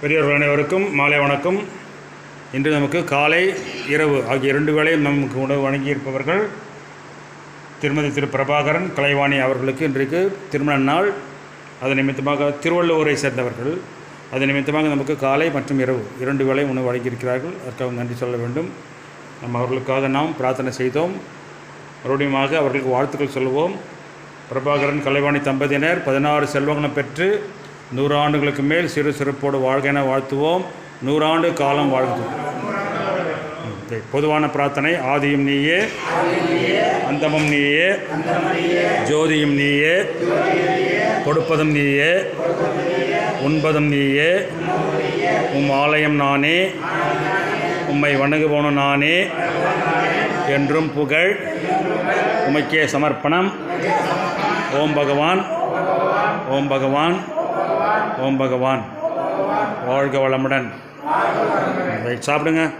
பெரியவர்கள் அனைவருக்கும் மாலை வணக்கம். இன்று நமக்கு காலை இரவு ஆகிய இரண்டு வேளையும் நமக்கு உணவு வழங்கியிருப்பவர்கள் திருமதி திரு. பிரபாகரன் கலைவாணி அவர்களுக்கு இன்றைக்கு திருமண நாள். அது நிமித்தமாக திருவள்ளுவரை சேர்ந்தவர்கள். அது நிமித்தமாக நமக்கு காலை மற்றும் இரவு இரண்டு வேளை உணவு வழங்கியிருக்கிறார்கள். அதற்காக நன்றி சொல்ல வேண்டும். நம்ம அவர்களுக்காக நாம் பிரார்த்தனை செய்தோம். மறுபடியுமாக அவர்களுக்கு வாழ்த்துக்கள் சொல்லுவோம். பிரபாகரன் கலைவாணி தம்பதியினர் பதினாறு செல்வங்களை பெற்று நூறாண்டுகளுக்கு மேல் சிறு சிறப்போடு வாழ்கென வாழ்த்துவோம். நூறாண்டு காலம் வாழ்த்துவோம் பொதுவான பிரார்த்தனை ஆதியும் நீயே அந்தமும் நீயே ஜோதியும் நீயே கொடுப்பதும் நீயே உண்பதும் நீயே உம் ஆலயம் நானே உம்மை வணங்குவோனும் நானே என்றும் புகழ் உமைக்கே சமர்ப்பணம். ஓம் பகவான் ஓம் பகவான். ஓம் பகவான். வாழ்க வளமுடன். சாப்பிடுங்க.